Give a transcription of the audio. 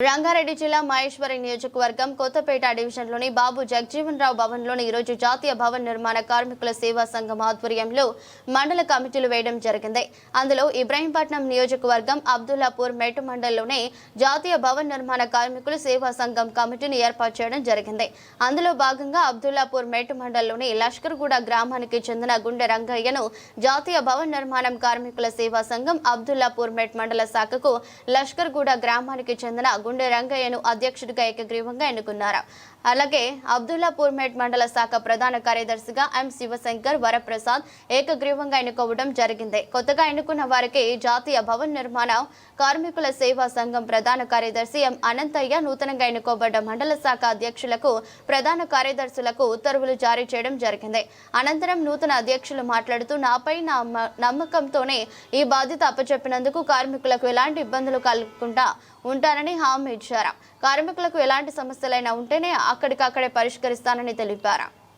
రంగారెడ్డి జిల్లా మహేశ్వరి నియోజకవర్గం కొత్తపేట డివిజన్లోని బాబు జగజీవన్ రావు భవన్లోని ఈరోజు జాతీయ భవన్ నిర్మాణ కార్మికుల సేవా సంఘం ఆధ్వర్యంలో మండల కమిటీలు వేయడం జరిగింది. అందులో ఇబ్రాహీంపట్నం నియోజకవర్గం అబ్దుల్లాపూర్ మెట్టు మండలంలోని జాతీయ భవన్ నిర్మాణ కార్మికుల సేవా సంఘం కమిటీని ఏర్పాటు చేయడం జరిగింది. అందులో భాగంగా అబ్దుల్లాపూర్ మెట్టు మండలంలోని లష్కర్గూడ గ్రామానికి చెందిన గుండె రంగయ్యను జాతీయ భవన్ నిర్మాణం కార్మికుల సేవా సంఘం అబ్దుల్లాపూర్ మెట్ మండల శాఖకు లష్కర్గూడ గ్రామానికి చెందిన గుండె రంగయ్యను అధ్యక్షుడిగా ఏకగ్రీవంగా ఎన్నుకున్నారు. అలాగే అబ్దుల్లాపూర్మేట్ మండల శాఖ ప్రధాన కార్యదర్శిగా ఎం శివశంకర్ వరప్రసాద్ ఏకగ్రీవంగా ఎన్నుకోవడం జరిగింది. కొత్తగా ఎన్నుకున్న వారికి జాతీయ భవన్ నిర్మాణ కార్మికుల సేవా సంఘం ప్రధాన కార్యదర్శి ఎం అనంతయ్య నూతనంగా ఎన్నుకోబడ్డ మండల శాఖ అధ్యక్షులకు ప్రధాన కార్యదర్శులకు ఉత్తర్వులు జారీ చేయడం జరిగింది. అనంతరం నూతన అధ్యక్షులు మాట్లాడుతూ నాపై నా నమ్మకంతోనే ఈ బాధ్యత అప్పచెప్పినందుకు కార్మికులకు ఎలాంటి ఇబ్బందులు కలగకుండా ఉంటానని హామీ ఇచ్చారు? కార్మికులకు ఎలాంటి సమస్యలైనా ఉంటేనే అక్కడికక్కడే పరిష్కరిస్తానని తెలిపారు?